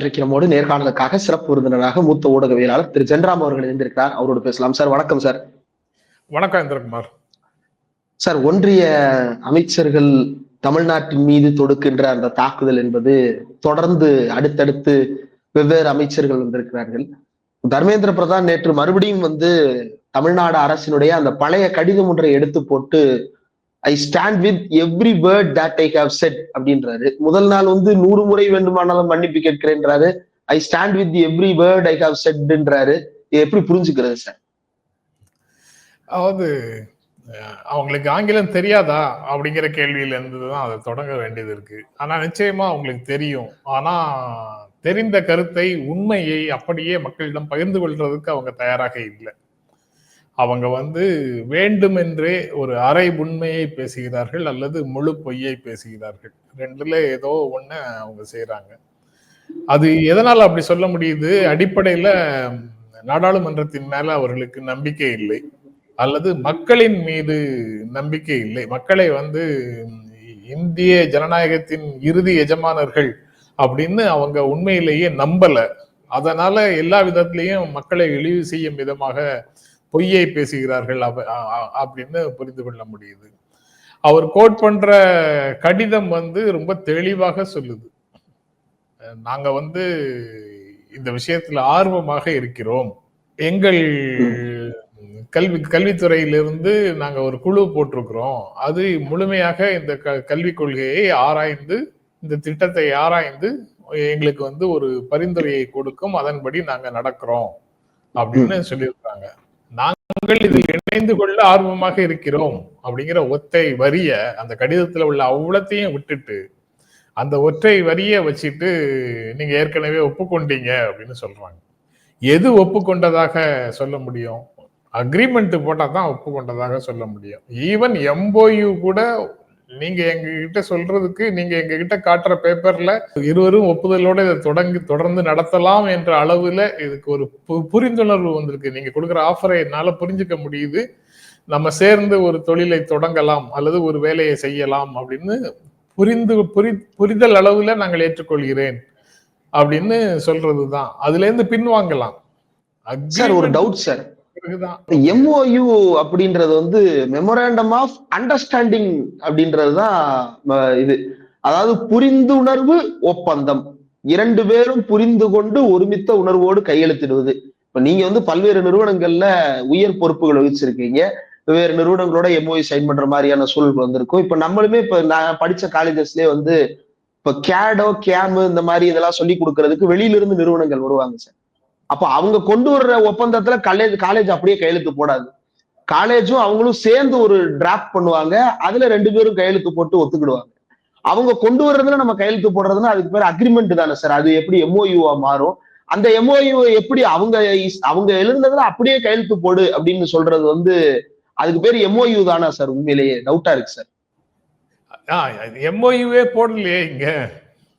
இன்றைக்கு நம்மோடு நேர்காணலுக்காக சிறப்பு விருந்தினராக மூத்த ஊடகவியலாளர் திரு ஜென்ராம் அவர்கள் இருந்திருக்கிறார் அவரோடு பேசலாம். சார் வணக்கம் சார். வணக்கம் இந்திரகுமார். சார் ஒன்றிய அமைச்சர்கள் தமிழ்நாட்டின் மீது தொடுக்கின்ற அந்த தாக்குதல் என்பது தொடர்ந்து அடுத்தடுத்து வெவ்வேறு அமைச்சர்கள் வந்திருக்கிறார்கள். தர்மேந்திர பிரதான் நேற்று மறுபடியும் வந்து தமிழ்நாடு அரசினுடைய அந்த பழைய கடிதம் ஒன்றை எடுத்து போட்டு I stand with every word that I have said அப்படின்றாரு. முதல் நாள் வந்து நூறு முறை வேண்டுமானாலும் மன்னிப்பு கேட்கிறேன்றாரு. I stand with every word I have செட்ன்றாரு எப்படி புரிஞ்சுக்கிறது சார் அதாவது அவங்களுக்கு ஆங்கிலம் தெரியாதா அப்படிங்கிற கேள்வியில இருந்து தான் அதை தொடங்க வேண்டியது இருக்கு. ஆனா நிச்சயமா அவங்களுக்கு தெரியும். ஆனா தெரிந்த கருத்தை உண்மையை அப்படியே மக்களிடம் பகிர்ந்து கொள்றதுக்கு அவங்க தயாராக இல்லை. அவங்க வந்து வேண்டுமென்றே ஒரு அரை உண்மையை பேசுகிறார்கள் அல்லது முழு பொய்யை பேசுகிறார்கள். ரெண்டுல ஏதோ ஒன்று அவங்க செய்கிறாங்க அது எதனால் அப்படி சொல்ல முடியுது? அடிப்படையில் நாடாளுமன்றத்தின் மேல அவர்களுக்கு நம்பிக்கை இல்லை. அல்லது மக்களின் மீது நம்பிக்கை இல்லை. மக்களை வந்து இந்திய ஜனநாயகத்தின் இறுதி எஜமானர்கள் அப்படின்னு அவங்க உண்மையிலேயே நம்பல. அதனால எல்லா விதத்திலையும் மக்களை இழிவு செய்யும் விதமாக பொய்யை பேசுகிறார்கள் அப்படின்னு புரிந்து கொள்ள முடியுது. அவர் கோட் பண்ற கடிதம் வந்து ரொம்ப தெளிவாக சொல்லுது. நாங்க வந்து இந்த விஷயத்துல ஆர்வமாக இருக்கிறோம். எங்கள் கல்வி கல்வித்துறையிலிருந்து நாங்க ஒரு குழு போட்டிருக்கிறோம். அது முழுமையாக இந்த கல்விக் கொள்கையை ஆராய்ந்து இந்த திட்டத்தை ஆராய்ந்து எங்களுக்கு வந்து ஒரு பரிந்துரையை கொடுக்கும். அதன்படி நாங்க நடக்கிறோம். அப்படின்னு சொல்லியிருக்காங்க. நாங்கள் இது இணைந்து கொள்ள ஆர்வமாக இருக்கிறோம் அப்படிங்கிற ஒத்தை வரிய அந்த கடிதத்துல உள்ள அவ்வளத்தையும் விட்டுட்டு அந்த ஒற்றை வரிய வச்சுட்டு நீங்க ஏற்கனவே ஒப்புக்கொண்டீங்க அப்படின்னு சொல்றாங்க. எது ஒப்புக்கொண்டதாக சொல்ல முடியும்? அக்ரிமெண்ட் போட்டா தான் ஒப்புக்கொண்டதாக சொல்ல முடியும். ஈவன் எம்போயு கூட நீங்க எங்க கிட்ட சொல்றதுக்கு நீங்க எங்க கிட்ட காட்டுற பேப்பர்ல இருவரும் ஒப்புதலோட இதை தொடங்கி தொடர்ந்து நடத்தலாம் என்ற அளவுல இதுக்கு ஒரு புரிந்துணர்வு வந்திருக்கு. நீங்க கொடுக்குற ஆஃபரை என்னால புரிஞ்சுக்க முடியுது. நம்ம சேர்ந்து ஒரு தொழிலை தொடங்கலாம் அல்லது ஒரு வேலையை செய்யலாம் அப்படின்னு புரிந்து புரி புரிதல் அளவுல நாங்கள் ஏற்றுக்கொள்கிறேன் அப்படின்னு சொல்றதுதான். அதுல இருந்து பின்வாங்கலாம். சார் ஒரு டவுட் சார் எம்ஓயு அப்படின்றது வந்து மெமோராண்டம் ஆஃப் அண்டர்ஸ்டாண்டிங் அப்படின்றதுதான் இது. அதாவது புரிந்துணர்வு ஒப்பந்தம். இரண்டு பேரும் புரிந்து கொண்டு ஒருமித்த உணர்வோடு கையெழுத்திடுவது. இப்ப நீங்க வந்து பல்வேறு நிறுவனங்கள்ல உயர் பொறுப்புகளை வகிச்சிருக்கீங்க. வெவ்வேறு நிறுவனங்களோட எம்ஓயு சைன் பண்ற மாதிரியான சூழல் வந்திருக்கும். இப்ப நம்மளுமே இப்ப நான் படிச்ச காலேஜஸ்லயே வந்து இப்ப கேடோ கேமு இந்த மாதிரி இதெல்லாம் சொல்லி கொடுக்கறதுக்கு வெளியில இருந்து நிறுவனங்கள் வருவாங்க சார். அப்ப அவங்க கொண்டு வர்ற ஒப்பந்தத்துல காலேஜ் காலேஜ் அப்படியே கையெழுத்து போடாது. காலேஜும் அவங்களும் சேர்ந்து ஒரு டிராப்ட் பண்ணுவாங்க. அதுல ரெண்டு பேரும் கையெழுத்து போட்டு ஒத்துக்கிடுவாங்க. அவங்க கொண்டு வர்றதுல நம்ம கையெழுத்து போடுறதுன்னா அதுக்கு பேர் அக்ரிமெண்ட் தானே சார். அது எப்படி எம்ஓயூவா மாறும்? அந்த எம்ஓயு எப்படி அவங்க அவங்க எழுந்ததுல அப்படியே கையெழுத்து போடு அப்படின்னு சொல்றது வந்து அதுக்கு பேர் எம்ஓயு தானே சார்? உண்மையிலேயே டவுட்டா இருக்கு சார். எம்ஓயுவே போடலையே இங்க.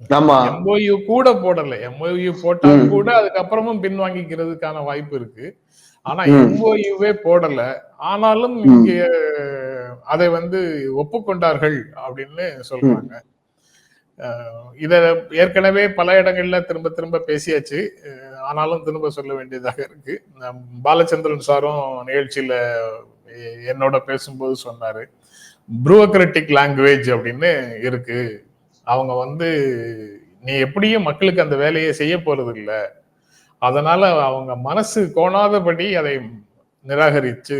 எம்ஓயு கூட போடல. எம்ஓயு போட்டா கூட அதுக்கப்புறமும் பின்வாங்கிக்கிறதுக்கான வாய்ப்பு இருக்கு. ஆனா எம்ஓயுவே போடல. ஆனாலும் இங்க அதை வந்து ஒப்புக்கொண்டார்கள் அப்படின்னு சொல்றாங்க. இத ஏற்கனவே பல இடங்கள்ல திரும்ப திரும்ப பேசியாச்சு. ஆனாலும் திரும்ப சொல்ல வேண்டியதாக இருக்கு. பாலச்சந்திரன் சாரும் நிகழ்ச்சியில என்னோட பேசும்போது சொன்னாரு. ப்ரூவக்ரட்டிக் லாங்குவேஜ் அப்படின்னு இருக்கு. அவங்க வந்து நீ எப்படியும் மக்களுக்கு அந்த வேலையை செய்ய போறது இல்லை அதனால அவங்க மனசு கோணாதபடி அதை நிராகரிச்சு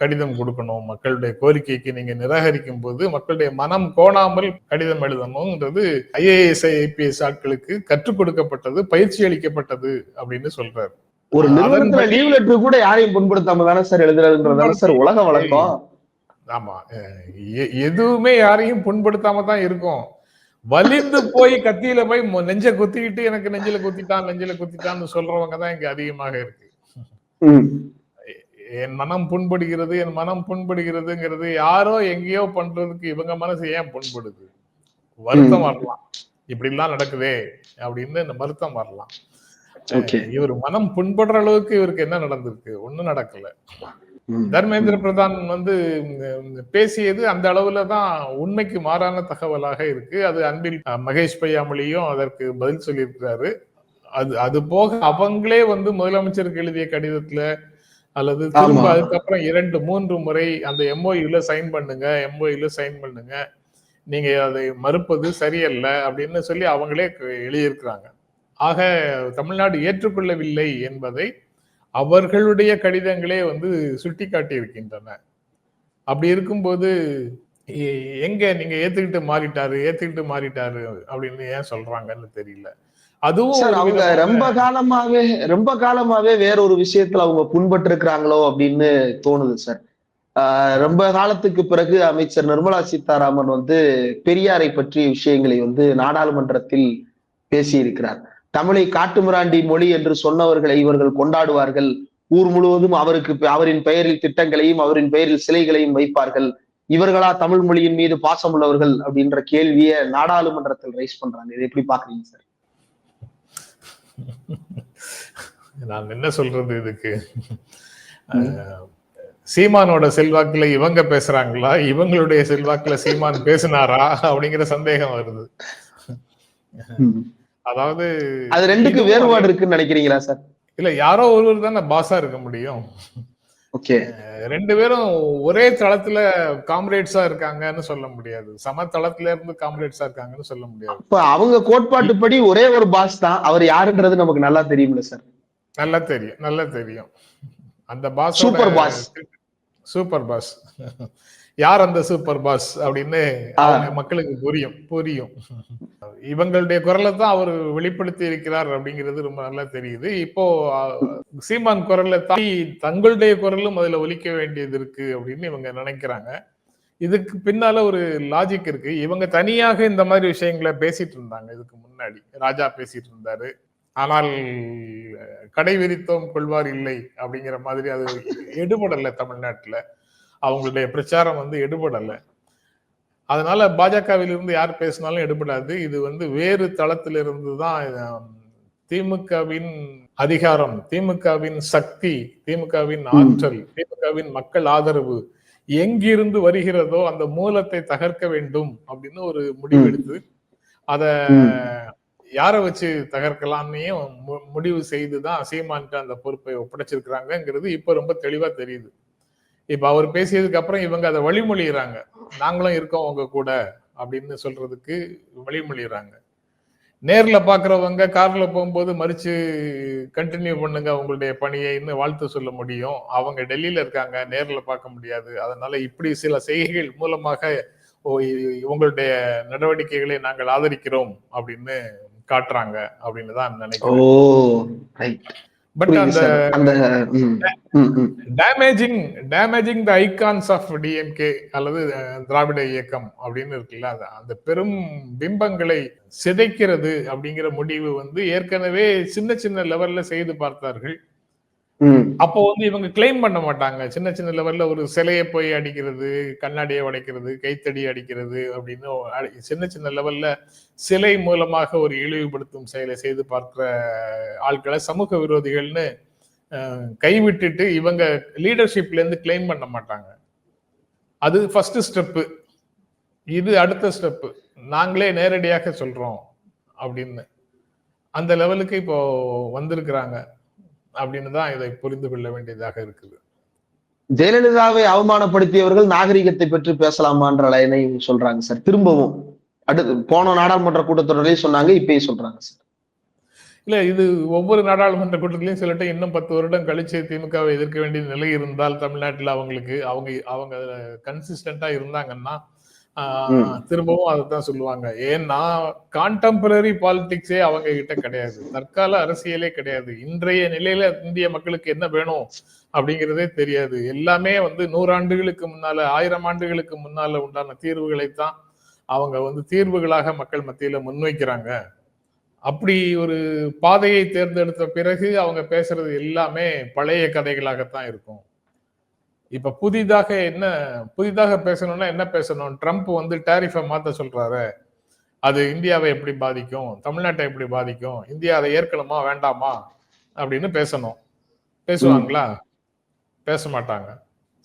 கடிதம் கொடுக்கணும். மக்களுடைய கோரிக்கைக்கு நீங்க நிராகரிக்கும் போது மக்களுடைய மனம் கோணாமல் கடிதம் எழுதணும்ன்றது ஐஏஎஸ் ஐபிஎஸ் ஆட்களுக்கு கற்றுக் கொடுக்கப்பட்டது பயிற்சி அளிக்கப்பட்டது அப்படின்னு சொல்றாரு. ஒரு நிறுவனத்துல லீவ் லெட்டர் கூட யாரையும் புண்படுத்தாம தானே சார் எழுதுறதுன்றதான சார் உலக வழக்கம். ஆமா எதுவுமே யாரையும் புண்படுத்தாம தான் இருக்கும். வலிந்து போய் கத்தியில போய் நெஞ்ச குத்திக்கிட்டு எனக்கு நெஞ்சில குத்திட்டான் நெஞ்சில குத்திட்டான்னு சொல்றவங்க தான் இங்க அதிகமாக இருக்கு. என் மனம் புண்படுகிறது என் மனம் புண்படுகிறதுங்கிறது யாரோ எங்கேயோ பண்றதுக்கு இவங்க மனசு ஏன் புண்படுது? வருத்தம் வரலாம். இப்படி எல்லாம் நடக்குதே அப்படின்னு இந்த வருத்தம் வரலாம். இவர் மனம் புண்படுற அளவுக்கு இவருக்கு என்ன நடந்திருக்கு? ஒண்ணும் நடக்கல. தர்மேந்திர பிரதான் வந்து பேசியது அந்த அளவுல தான் உண்மைக்கு மாறான தகவலாக இருக்கு. அது அன்பில் மகேஷ் பையாமொழியும் அதற்கு பதில் சொல்லியிருக்கிறாரு. அது அது போக அவங்களே வந்து முதலமைச்சருக்கு எழுதிய கடிதத்துல அல்லது திரும்ப. அதுக்கப்புறம் இரண்டு மூன்று முறை அந்த எம்ஓயுல சைன் பண்ணுங்க எம்ஓயுல சைன் பண்ணுங்க. நீங்க அதை மறுப்பது சரியல்ல அப்படின்னு சொல்லி அவங்களே எழுதியிருக்கிறாங்க. ஆக தமிழ்நாடு ஏற்றுக்கொள்ளவில்லை என்பதை அவர்களுடைய கடிதங்களே வந்து சுட்டிக்காட்டி இருக்கின்றன அப்படி இருக்கும்போது எங்க நீங்க ஏத்துக்கிட்டு மாறிட்டாரு ஏத்துக்கிட்டு மாறிட்டாரு அப்படின்னு ஏன் சொல்றாங்கன்னு தெரியல. அதுவும் அவங்க ரொம்ப காலமாவே ரொம்ப காலமாவே வேற ஒரு விஷயத்துல அவங்க புண்பட்டு இருக்கிறாங்களோ அப்படின்னு தோணுது சார். ஆஹ் ரொம்ப காலத்துக்கு பிறகு அமைச்சர் நிர்மலா சீதாராமன் வந்து பெரியாரை பற்றிய விஷயங்களை வந்து நாடாளுமன்றத்தில் பேசியிருக்கிறார். தமிழை காட்டுமிராண்டி மொழி என்று சொன்னவர்களை இவர்கள் கொண்டாடுவார்கள். ஊர் முழுவதும் அவருக்கு அவரின் பெயரில் திட்டங்களையும் அவரின் பெயரில் சிலைகளையும் வைப்பார்கள். இவர்களா தமிழ் மொழியின் மீது பாசம் உள்ளவர்கள் அப்படின்ற கேள்வியை நாடாளுமன்றத்தில் ரைஸ் பண்றாங்க. இதை எப்படி பாக்குறீங்க சார் நான் என்ன சொல்றது இதுக்கு? சீமானோட செல்வாக்குல இவங்க பேசுறாங்களா? இவங்களுடைய செல்வாக்குல சீமான் பேசினாரா? அப்படிங்கிற சந்தேகம் வருது. அதாவது அது ரெண்டுக்கு வேறுபாடு இருக்குன்னு நினைக்கிறீங்களா சார்? இல்ல யாரோ ஒருவர் தானே பாஸா இருக்க முடியும். ஓகே. ரெண்டு பேரும் ஒரே தளத்துல காம்ரேட்ஸா இருக்காங்கன்னு சொல்ல முடியாது. சம தளத்துல இருந்து காம்ரேட்ஸா இருக்காங்கன்னு சொல்ல முடியாது. இப்ப அவங்க கோட்பாட்டுப்படி ஒரே ஒரு பாஸ் தான். அவர் யாருன்றது நமக்கு நல்லா தெரியும்ல சார்? நல்லா தெரியும் நல்லா தெரியும். அந்த boss super boss super boss யார் அந்த சூப்பர் பாஸ் அப்படின்னு மக்களுக்கு புரியும் புரியும். இவங்களுடைய குரலை தான் அவர் வெளிப்படுத்தி இருக்கிறார் அப்படிங்கிறது ரொம்ப நல்லா தெரியுது. இப்போ சீமான் குரலை தாண்டி தங்களுடைய குரலும் அதுல ஒலிக்க வேண்டியது இருக்கு அப்படின்னு இவங்க நினைக்கிறாங்க. இதுக்கு பின்னால ஒரு லாஜிக் இருக்கு. இவங்க தனியாக இந்த மாதிரி விஷயங்களை பேசிட்டு இருந்தாங்க இதுக்கு முன்னாடி. ராஜா பேசிட்டு இருந்தாரு. ஆனால் கடை விரித்தோம் கொள்வார் இல்லை அப்படிங்கிற மாதிரி அது எடுபடல தமிழ்நாட்டுல. அவங்களுடைய பிரச்சாரம் வந்து எடுபடல. அதனால பாஜகவிலிருந்து யார் பேசினாலும் எடுபடாது. இது வந்து வேறு தளத்திலிருந்து தான் திமுகவின் அதிகாரம் திமுகவின் சக்தி திமுகவின் ஆற்றல் திமுகவின் மக்கள் ஆதரவு எங்கிருந்து வருகிறதோ அந்த மூலத்தை தகர்க்க வேண்டும் அப்படின்னு ஒரு முடிவு. எடுத்து அத யாரை வச்சு தகர்க்கலாம்னையும் முடிவு செய்துதான் சீமான்ட்டு அந்த பொறுப்பை ஒப்படைச்சிருக்கிறாங்கிறது இப்ப ரொம்ப தெளிவா தெரியுது. இப்ப அவர் பேசியதுக்கு அப்புறம் இவங்க அதை வழிமொழிகிறாங்க நாங்களும் இருக்கோம் உங்க கூட அப்படின்னு சொல்றதுக்கு வழிமொழிகிறாங்க நேர்ல பாக்குறவங்க கார்ல போகும்போது மறிச்சு கண்டினியூ பண்ணுங்க உங்களுடைய பணியைன்னு வாழ்த்து சொல்ல முடியும். அவங்க டெல்லியில இருக்காங்க நேர்ல பார்க்க முடியாது. அதனால இப்படி சில செய்கைகள் மூலமாக ஓ, இ- உங்களுடைய நடவடிக்கைகளை நாங்கள் ஆதரிக்கிறோம் அப்படின்னு காட்டுறாங்க அப்படின்னு தான் நினைக்கிறேன். பட் அந்த. Damaging damaging the icons of DMK அல்லது திராவிட இயக்கம் அப்படின்னு இருக்குல்ல அந்த பெரும் பிம்பங்களை சிதைக்கிறது அப்படிங்கிற முடிவு வந்து ஏற்கனவே சின்ன சின்ன லெவல்ல செய்து பார்த்தார்கள் அப்போ வந்து இவங்க கிளைம் பண்ண மாட்டாங்க. சின்ன சின்ன லெவல்ல ஒரு சிலையை போய் அடிக்கிறது கண்ணாடியை உடைக்கிறது கைத்தடி அடிக்கிறது அப்படின்னு அடி- சின்ன சின்ன லெவல்ல சிலை மூலமாக ஒரு இழிவுபடுத்தும் செயலை செய்து பார்க்கிற ஆட்களை சமூக விரோதிகள்னு கைவிட்டுட்டு இவங்க லீடர்ஷிப்ல இருந்து கிளைம் பண்ண மாட்டாங்க. அது ஃபர்ஸ்ட் ஸ்டெப்பு இது அடுத்த ஸ்டெப்பு நாங்களே நேரடியாக சொல்றோம் அப்படின்னு. அந்த லெவலுக்கு இப்போ வந்திருக்கிறாங்க. அப்படின்னு தான் இதை புரிந்து கொள்ள வேண்டியதாக இருக்குது. ஜெயலலிதாவை அவமானப்படுத்தியவர்கள் நாகரிகத்தை பற்றி பேசலாமான்ற லைனை சொல்றாங்க சார். திரும்பவும். அடுத்து போன நாடாளுமன்ற கூட்டத்தொடரிலேயே சொன்னாங்க இப்பயும் சொல்றாங்க சார். இல்ல இது ஒவ்வொரு நாடாளுமன்ற கூட்டத்திலையும் சிலட்ட இன்னும் பத்து வருடம் கழிச்சு திமுகவை எதிர்க்க வேண்டிய நிலை இருந்தால் தமிழ்நாட்டுல அவங்களுக்கு அவங்க அவங்க கன்சிஸ்டண்டா இருந்தாங்கன்னா. திரும்பவும் அதைத்தான் சொல்லுவாங்க. ஏன்னா கான்டெம்பரரி பாலிடிக்ஸே அவங்க கிட்ட கிடையாது. தற்கால அரசியலே கிடையாது. இன்றைய நிலையில இந்திய மக்களுக்கு என்ன வேணும் அப்படிங்கிறதே தெரியாது. எல்லாமே வந்து நூறாண்டுகளுக்கு முன்னால ஆயிரம் ஆண்டுகளுக்கு முன்னால உண்டான தீர்வுகளைத்தான் அவங்க வந்து தீர்வுகளாக மக்கள் மத்தியில முன்வைக்கிறாங்க. அப்படி ஒரு பாதையை தேர்ந்தெடுத்த பிறகு அவங்க பேசுறது எல்லாமே பழைய கதைகளாகத்தான் இருக்கும். இப்ப புதிதாக என்ன புதிதாக பேசணும்னா என்ன பேசணும்? ட்ரம்ப் வந்து டேரிஃபை மாத்த சொல்றாரு. அது இந்தியாவை எப்படி பாதிக்கும்? தமிழ்நாட்டை எப்படி பாதிக்கும்? இந்தியா அதை ஏற்கனமா வேண்டாமா? அப்படின்னு பேசணும். பேசுவாங்களா? பேச மாட்டாங்க.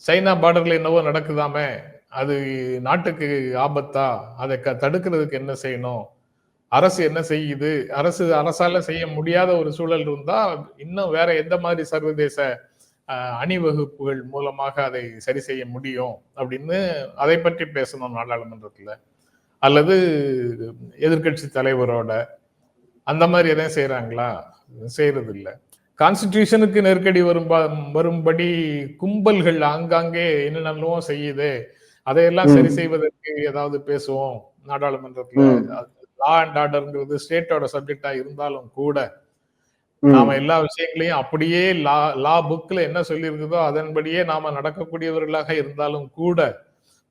சைனா பார்டர்ல என்னவோ நடக்குதாமே? அது நாட்டுக்கு ஆபத்தா? அதை க- தடுக்கிறதுக்கு என்ன செய்யணும்? அரசு என்ன செய்யுது? அரசு அரசால செய்ய முடியாத ஒரு சூழல் இருந்தா இன்னும் வேற எந்த மாதிரி சர்வதேச அணிவகுப்புகள் மூலமாக அதை சரி செய்ய முடியும் அப்படின்னு அதை பற்றி பேசணும் நாடாளுமன்றத்துல அல்லது எதிர்க்கட்சி தலைவரோட அந்த மாதிரி எதையும் செய்யறாங்களா செய்யறது இல்ல கான்ஸ்டிடியூஷனுக்கு நெருக்கடி வரும் வரும்படி கும்பல்கள் ஆங்காங்கே என்னென்னமோ செய்யுது அதையெல்லாம். சரி செய்வதற்கு ஏதாவது பேசுவோம் நாடாளுமன்றத்துல. லா அண்ட் ஆர்டர்ங்கிறது ஸ்டேட்டோட சப்ஜெக்டா இருந்தாலும் கூட. நாம எல்லா விஷயங்களையும் அப்படியே லா லா புக்ல என்ன சொல்லியிருக்குதோ அதன்படியே நாம நடக்கக்கூடியவர்களாக இருந்தாலும் கூட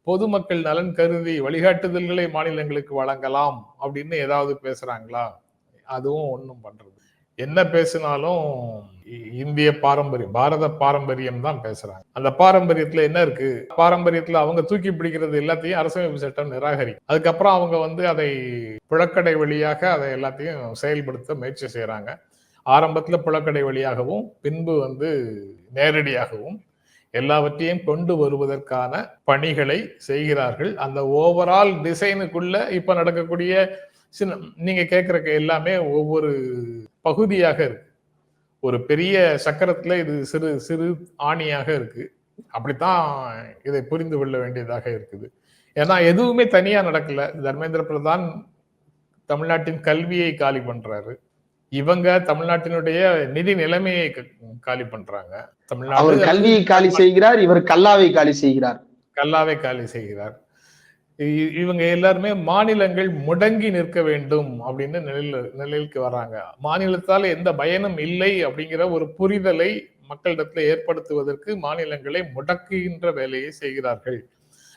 பொதுமக்கள் நலன் கருதி வழிகாட்டுதல்களை மாநிலங்களுக்கு வழங்கலாம் அப்படின்னு ஏதாவது பேசுறாங்களா? அதுவும் ஒண்ணும் பண்றது. என்ன பேசினாலும் இந்திய பாரம்பரியம் பாரத பாரம்பரியம் தான் பேசுறாங்க. அந்த பாரம்பரியத்துல என்ன இருக்கு? பாரம்பரியத்துல அவங்க தூக்கி பிடிக்கிறது எல்லாத்தையும் அரசமைப்பு சட்டம் நிராகரிக்கும். அதுக்கப்புறம் அவங்க வந்து அதை புழக்கடை வழியாக அதை எல்லாத்தையும் செயல்படுத்த முயற்சி செய்யறாங்க ஆரம்பத்தில் புழக்கடை வழியாகவும் பின்பு வந்து நேரடியாகவும் எல்லாவற்றையும் கொண்டு வருவதற்கான பணிகளை செய்கிறார்கள். அந்த ஓவரால் டிசைனுக்குள்ள இப்ப நடக்கக்கூடிய சின்ன நீங்க கேட்குற எல்லாமே ஒவ்வொரு பகுதியாக இருக்கு. ஒரு பெரிய சக்கரத்துல இது சிறு சிறு ஆணியாக இருக்கு. அப்படித்தான் இதை புரிந்து கொள்ள வேண்டியதாக இருக்குது. ஏன்னா எதுவுமே தனியா நடக்கல. தர்மேந்திர பிரதான் தமிழ்நாட்டின் கல்வியை காலி பண்றாரு. இவங்க தமிழ்நாட்டினுடைய நிதி நிலைமையை காலி பண்றாங்க. அவர் தமிழ்நாடு கல்வியை காலி செய்கிறார் இவர் கல்லாவை காலி செய்கிறார். கல்லாவை காலி செய்கிறார். இவங்க எல்லாருமே மாநிலங்கள் முடங்கி நிற்க வேண்டும் அப்படின்னு நிலையில நிலைக்கு வர்றாங்க மாநிலத்தால் எந்த பயனும் இல்லை அப்படிங்கிற ஒரு புரிதலை மக்களிடத்துல ஏற்படுத்துவதற்கு மாநிலங்களை முடக்குகின்ற வேலையை செய்கிறார்கள்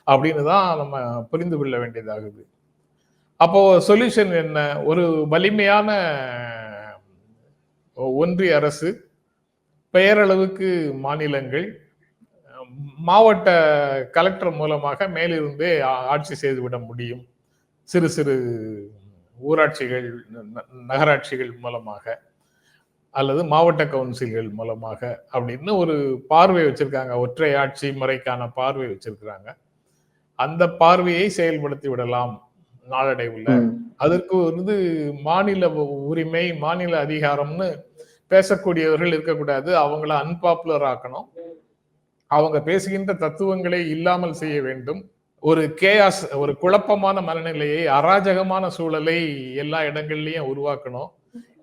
அப்படின்னு தான் நம்ம புரிந்து கொள்ள வேண்டியதாகுது. அப்போ சொல்யூஷன் என்ன? ஒரு வலிமையான ஒன்றிய அரசு பெயரளவுக்கு மாநிலங்கள் மாவட்ட கலெக்டர் மூலமாக மேலிருந்தே ஆட்சி செய்துவிட முடியும். சிறு சிறு ஊராட்சிகள் ந- நகராட்சிகள் மூலமாக அல்லது மாவட்ட கவுன்சில்கள் மூலமாக அப்படின்னு ஒரு பார்வை வச்சிருக்காங்க. ஒற்றை ஆட்சி முறைக்கான பார்வை வச்சிருக்கிறாங்க. அந்த பார்வையை செயல்படுத்தி விடலாம். நாளடைவுல. அதற்கு வந்து மாநில உரிமை மாநில அதிகாரம்னு பேசக்கூடியவர்கள் இருக்கக்கூடாது. அவங்கள அன்பாப்புலர் ஆக்கணும். அவங்க பேசுகின்ற தத்துவங்களை இல்லாமல் செய்ய வேண்டும். ஒரு கேயாஸ் ஒரு குழப்பமான மனநிலையை அராஜகமான சூழலை எல்லா இடங்கள்லயும் உருவாக்கணும்.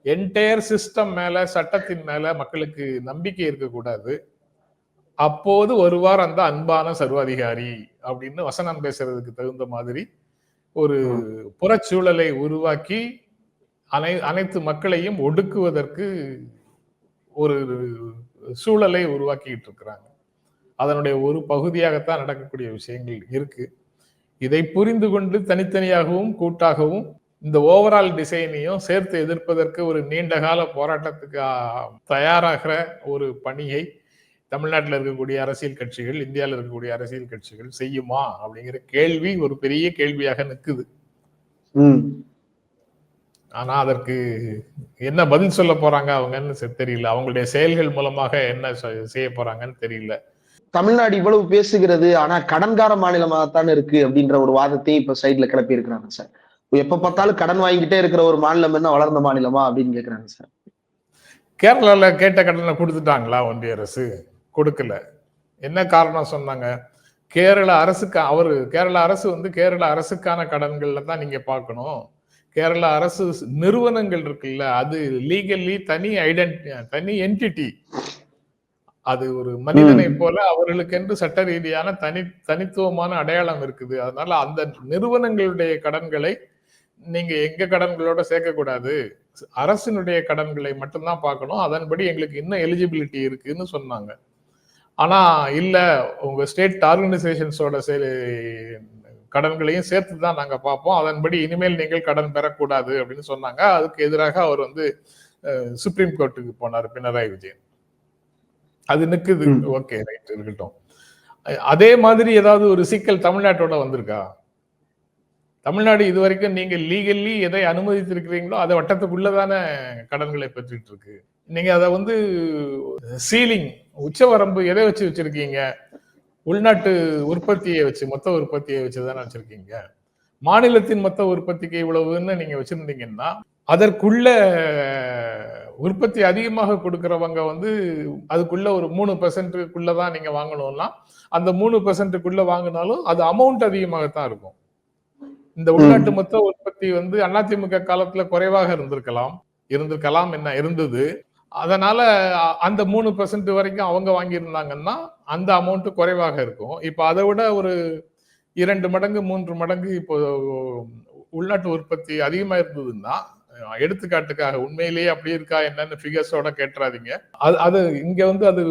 என்டையர் சிஸ்டம் மேல சட்டத்தின் மேல மக்களுக்கு நம்பிக்கை இருக்கக்கூடாது. அப்போது வருவார் அந்த அன்பான சர்வாதிகாரி அப்படின்னு வசனம் பேசுறதுக்கு தகுந்த மாதிரி ஒரு புறச்சூழலை உருவாக்கி அனை அனைத்து மக்களையும் ஒடுக்குவதற்கு ஒரு சூழலை உருவாக்கிட்டு இருக்கிறாங்க. அதனுடைய ஒரு பகுதியாகத்தான் நடக்கக்கூடிய விஷயங்கள் இருக்கு. இதை புரிந்து கொண்டு தனித்தனியாகவும் கூட்டாகவும் இந்த ஓவரால் டிசைனையும் சேர்த்து எதிர்ப்பதற்கு ஒரு நீண்ட கால போராட்டத்துக்கு தயாராகிற ஒரு பணியை தமிழ்நாட்டில் இருக்கக்கூடிய அரசியல் கட்சிகள் இந்தியாவில் இருக்கக்கூடிய அரசியல் கட்சிகள் செய்யுமா அப்படிங்கிற கேள்வி ஒரு பெரிய கேள்வியாக நிற்குது. ஆனா அதற்கு என்ன பதில் சொல்ல போறாங்க அவங்கன்னு தெரியல. அவங்களுடைய செயல்கள் மூலமாக என்ன செய்ய போறாங்கன்னு தெரியல. தமிழ்நாடு இவ்வளவு பேசுகிறது ஆனா கடன்கார மாநிலமாகத்தான் இருக்கு அப்படின்ற ஒரு வாதத்தையும் இப்ப சைட்ல கிளப்பி இருக்கிறாங்க சார். எப்ப பார்த்தாலும் கடன் வாங்கிட்டே இருக்கிற ஒரு மாநிலம் என்ன வளர்ந்த மாநிலமா அப்படின்னு கேக்குறாங்க சார். கேரளால கேட்ட கடனை கொடுத்துட்டாங்களா ஒன்றிய அரசு? கொடுக்கல. என்ன காரணம் சொன்னாங்க? கேரள அரசுக்கு அவரு கேரள அரசு வந்து கேரள அரசுக்கான கடன்கள்ல தான் நீங்க பார்க்கணும். கேரள அரசு நிறுவனங்கள் இருக்குல்ல அது லீகல்லி தனி ஐடென்டி தனி என்டிட்டி அது ஒரு மனிதனை போல அவர்களுக்கென்று சட்ட ரீதியான தனி தனித்துவமான அடையாளம் இருக்குது. அதனால அந்த நிறுவனங்களுடைய கடன்களை நீங்க எங்க கடன்களோட சேர்க்கக்கூடாது? அரசினுடைய கடன்களை மட்டும்தான் பார்க்கணும். அதன்படி எங்களுக்கு இன்னும் எலிஜிபிலிட்டி இருக்குன்னு சொன்னாங்க. ஆனா இல்ல உங்க ஸ்டேட் ஆர்கனைசேஷன்ஸோட கடன்களையும் சேர்த்து தான் நாங்க பார்ப்போம். அதன்படி இனிமேல் நீங்கள் கடன் பெறக்கூடாது அப்படின்னு சொன்னாங்க. அதுக்கு எதிராக அவர் வந்து சுப்ரீம் கோர்ட்டுக்கு போனார் பினராயி விஜயன். அது நிக்குது. ஓகே ரைட் இருக்கட்டும். அதே மாதிரி ஏதாவது ஒரு சிக்கல் தமிழ்நாட்டோட வந்திருக்கா? தமிழ்நாடு இது வரைக்கும் நீங்க லீகல்லி எதை அனுமதித்திருக்கிறீங்களோ அதை வட்டத்துக்குள்ளதானே கடன்களை பெற்றுட்டு இருக்கு. நீங்க அதை வந்து சீலிங் உச்சவரம்பு எதை வச்சு வச்சிருக்கீங்க? உள்நாட்டு உற்பத்தியை வச்சு மொத்த உற்பத்தியை வச்சு தானே வச்சிருக்கீங்க. மாநிலத்தின் மொத்த உற்பத்திக்கு இவ்வளவுன்னு நீங்க வச்சிருந்தீங்கன்னா அதற்குள்ள உற்பத்தி அதிகமாக கொடுக்கறவங்க வந்து அதுக்குள்ள ஒரு மூணு பெர்சென்ட்டுக்குள்ளதான் நீங்க வாங்கணும்னா அந்த மூணு பெர்சன்ட்டுக்குள்ள வாங்கினாலும் அது அமௌண்ட் அதிகமாகத்தான் இருக்கும். இந்த உள்நாட்டு மொத்த உற்பத்தி வந்து அதிமுக காலத்துல குறைவாக இருந்திருக்கலாம். இருந்திருக்கலாம் என்ன இருந்தது. அதனால அந்த மூணு பெர்சன்ட் வரைக்கும் அவங்க வாங்கியிருந்தாங்கன்னா அந்த அமௌண்ட் குறைவாக இருக்கும். இப்போ அதை விட ஒரு இரண்டு மடங்கு மூன்று மடங்கு இப்போ உள்நாட்டு உற்பத்தி அதிகமாக இருந்ததுன்னா எடுத்துக்காட்டுக்காக உண்மையிலேயே அப்படி இருக்கா என்னன்னு ஃபிகர்ஸோட கேட்டுறாதீங்க. அது அது இங்க வந்து அது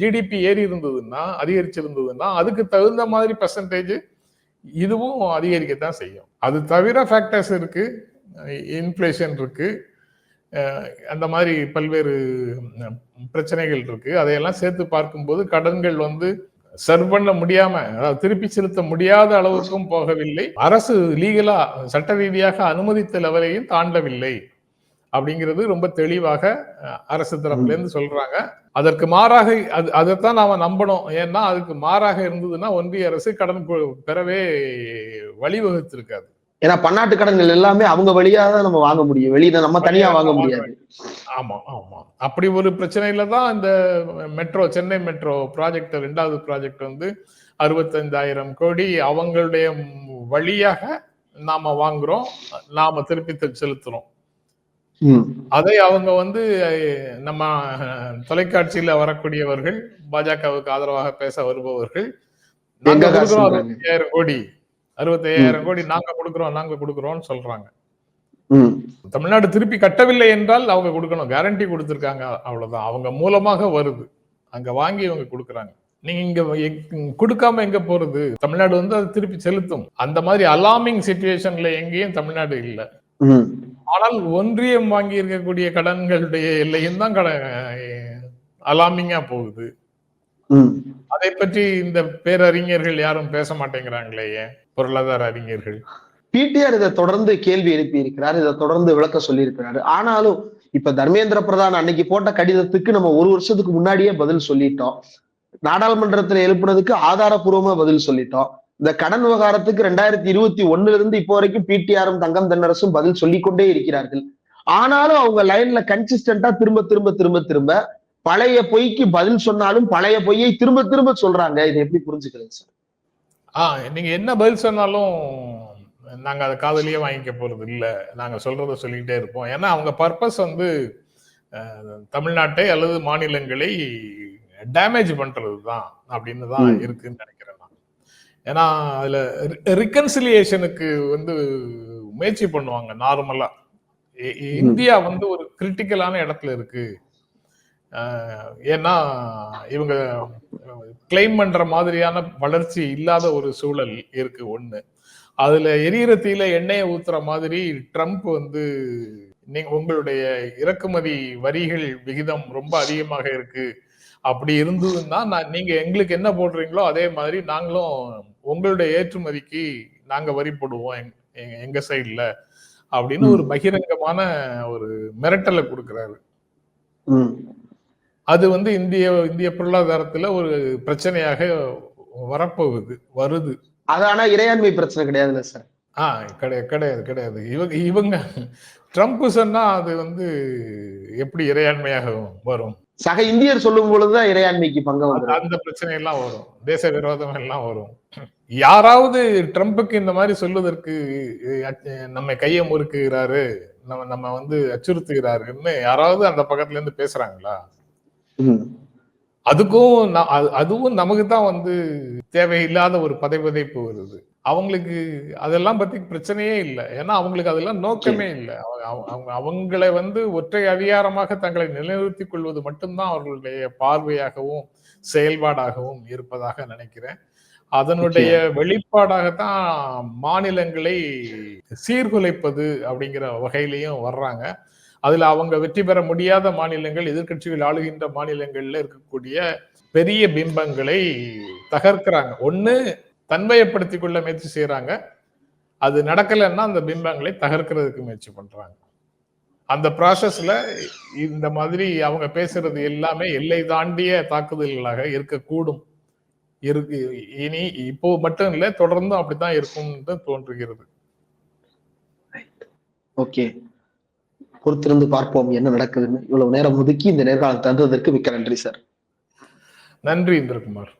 ஜிடிபி ஏறி இருந்ததுன்னா அதிகரிச்சிருந்ததுன்னா அதுக்கு தகுந்த மாதிரி பெர்சன்டேஜ் இதுவும் அதிகரிக்கத்தான் செய்யும். அது தவிர ஃபேக்டர்ஸ் இருக்கு இன்ஃப்ளேஷன் இருக்கு அந்த மாதிரி பல்வேறு பிரச்சனைகள் இருக்கு. அதையெல்லாம் சேர்த்து பார்க்கும்போது கடன்கள் வந்து சர்வ் பண்ண முடியாம அதாவது திருப்பி செலுத்த முடியாத அளவுக்கும் போகவில்லை. அரசு லீகலா சட்ட ரீதியாக அனுமதித்த லெவலையும் தாண்டவில்லை. அப்படிங்கிறது ரொம்ப தெளிவாக அரசு தரப்புல இருந்து சொல்றாங்க. அதற்கு மாறாக அது அதைத்தான் நாம நம்பணும். ஏன்னா அதுக்கு மாறாக இருந்ததுன்னா ஒன்றிய அரசு கடன் பெறவே வழிவகுத்திருக்காது. ஏன்னா பன்னாட்டு கடன்கள் எல்லாமே அவங்க வழியா தான் நம்ம வாங்க முடியும். வெளியில நம்ம தனியா வாங்க முடியாது. ஆமா ஆமா. அப்படி ஒரு பிரச்சனையில தான் இந்த மெட்ரோ சென்னை மெட்ரோ ப்ராஜெக்ட் ரெண்டாவது ப்ராஜெக்ட் வந்து அறுபத்தஞ்சாயிரம் கோடி அவங்களுடைய வழியாக நாம வாங்குறோம் நாம திருப்பி செலுத்துறோம். அதை அவங்க வந்து நம்ம தொலைக்காட்சியில வரக்கூடியவர்கள் பாஜகவுக்கு ஆதரவாக பேச வருபவர்கள் நாங்க கொடுக்குறோம் அறுபத்தையாயிரம் கோடி நாங்க கொடுக்குறோம் நாங்க கொடுக்குறோம்னு சொல்றாங்க. தமிழ்நாடு திருப்பி கட்டவில்லை என்றால் அவங்க கொடுக்கணும். கேரண்டி கொடுத்துருக்காங்க அவ்வளவுதான். அவங்க மூலமாக வருது. அங்க வாங்கி இவங்க கொடுக்குறாங்க. நீங்க இங்க கொடுக்காம எங்க போறது? தமிழ்நாடு வந்து அதை திருப்பி செலுத்தும். அந்த மாதிரி அலாமிங் சுச்சுவேஷன்ல எங்கேயும் தமிழ்நாடு இல்லை. ஆனால் ஒன்றியம் வாங்கி இருக்கக்கூடிய கடன்களுடைய எல்லையும் தான் கடன் அலாமிங்கா போகுது. அதை பற்றி இந்த பேரறிஞர்கள் யாரும் பேச மாட்டேங்கிறாங்களே பொருளாதார அறிஞர்கள். பிடிஆர் இதை தொடர்ந்து கேள்வி எழுப்பி இருக்கிறார் இதை தொடர்ந்து விளக்க சொல்லி இருக்கிறாரு ஆனாலும் இப்ப தர்மேந்திர பிரதான் அன்னைக்கு போட்ட கடிதத்துக்கு நம்ம ஒரு வருஷத்துக்கு முன்னாடியே பதில் சொல்லிட்டோம். நாடாளுமன்றத்துல எழுப்புனதுக்கு ஆதாரபூர்வமா பதில் சொல்லிட்டோம். இந்த கடன் விவகாரத்துக்கு ரெண்டாயிரத்தி இருபத்தி ஒண்ணுல இருந்து இப்போ வரைக்கும் பிடிஆரும் தங்கம் தென்னரசும் பதில் சொல்லிக்கொண்டே இருக்கிறார்கள். ஆனாலும் அவங்க லைன்ல கன்சிஸ்டன்டா திரும்ப திரும்ப திரும்ப திரும்ப பழைய பொய்க்கு பதில் சொன்னாலும் பழைய பொய்யை திரும்ப திரும்ப சொல்றாங்க. இதை எப்படி புரிஞ்சுக்கிறது சார்? ஆஹ் நீங்க என்ன பதில் சொன்னாலும் நாங்க அதை காதலியே வாங்கிக்க போறது இல்ல. நாங்க சொல்றத சொல்லிக்கிட்டே இருப்போம். ஏன்னா அவங்க பர்பஸ் வந்து தமிழ்நாட்டை அல்லது மாநிலங்களை டேமேஜ் பண்றது தான் அப்படின்னு தான் இருக்குன்னு நினைக்கிறேன் நான். ஏன்னா அதுல ரிகன்சிலியேஷனுக்கு வந்து முயற்சி பண்ணுவாங்க நார்மலா இந்தியா வந்து ஒரு கிரிட்டிக்கலான இடத்துல இருக்கு. ஏன்னா இவங்க கிளைம் பண்ற மாதிரியான வளர்ச்சி இல்லாத ஒரு சூழல் இருக்கு ஒண்ணு. அதுல எரியற தீல எண்ணெயை ஊத்துற மாதிரி ட்ரம்ப் வந்து நீங்க உங்களுடைய இறக்குமதி வரிகள் விகிதம் ரொம்ப அதிகமாக இருக்கு. அப்படி இருந்ததுன்னா நான் நீங்க எங்களுக்கு என்ன போடுறீங்களோ அதே மாதிரி நாங்களும் உங்களுடைய ஏற்றுமதிக்கு நாங்க வரி போடுவோம் எங்க சைட்ல அப்படின்னு ஒரு பகிரங்கமான ஒரு மிரட்டலை கொடுக்கிறாரு. அது வந்து இந்திய இந்திய பொருளாதாரத்துல ஒரு பிரச்சனையாக வரப்போகுது வருது. அது ஆனா இறையாண்மை பிரச்சனை கிடையாதுல்ல சார்? ஆஹ் கிடையாது கிடையாது கிடையாது. இவங்க இவங்க ட்ரம்ப் சொன்னா அது வந்து எப்படி இறையாண்மையாக வரும்? சக இந்தியர் சொல்லும் பொழுதுதான் இறையாண்மைக்கு வரும் அந்த பிரச்சனை எல்லாம் வரும். தேச விரோதம் எல்லாம் வரும். யாராவது ட்ரம்ப்புக்கு இந்த மாதிரி சொல்வதற்கு நம்ம கையை முறுக்குகிறாரு நம்ம நம்ம வந்து அச்சுறுத்துகிறாருன்னு யாராவது அந்த பக்கத்துல இருந்து பேசுறாங்களா? அதுக்கும் அதுவும் நமக்கு தான் வந்து தேவையில்லாத ஒரு பதைப்பதைப்பு வருது அவங்களுக்கு அதெல்லாம் பத்தி பிரச்சனையே இல்லை. ஏன்னா அவங்களுக்கு அதெல்லாம் நோக்கமே இல்லை. அவங்க அவங்களை வந்து ஒற்றை அதிகாரமாக தங்களை நிலைநிறுத்திக் கொள்வது மட்டும்தான் அவர்களுடைய பார்வையாகவும் செயல்பாடாகவும் இருப்பதாக நினைக்கிறேன். அதனுடைய வெளிப்பாடாகத்தான் மாநிலங்களை சீர்குலைப்பது அப்படிங்கிற வகையிலையும் வர்றாங்க. அதுல அவங்க வெற்றி பெற முடியாத மாநிலங்கள் எதிர்கட்சிகள் ஆளுகின்ற மாநிலங்கள்ல இருக்கக்கூடிய பெரிய பிம்பங்களை தகர்க்கிறாங்க. ஒண்ணு தன்மையப்படுத்தி கொள்ள முயற்சி செய்யறாங்க அது நடக்கலைன்னா அந்த பிம்பங்களை தகர்க்கிறதுக்கு முயற்சி பண்றாங்க. அந்த ப்ராசஸ்ல இந்த மாதிரி அவங்க பேசுறது எல்லாமே எல்லை தாண்டிய தாக்குதல்களாக இருக்கக்கூடும். இருக்கு இனி இப்போ மட்டும் இல்லை தொடர்ந்து அப்படித்தான் இருக்கும்னு தோன்றுகிறது. ஓகே பொறுத்திருந்து பார்ப்போம் என்ன நடக்குதுன்னு. இவ்வளவு நேரம் ஒதுக்கி இந்த நேர்காலம் தந்ததற்கு மிக்க நன்றி சார். நன்றி இந்திரகுமார்.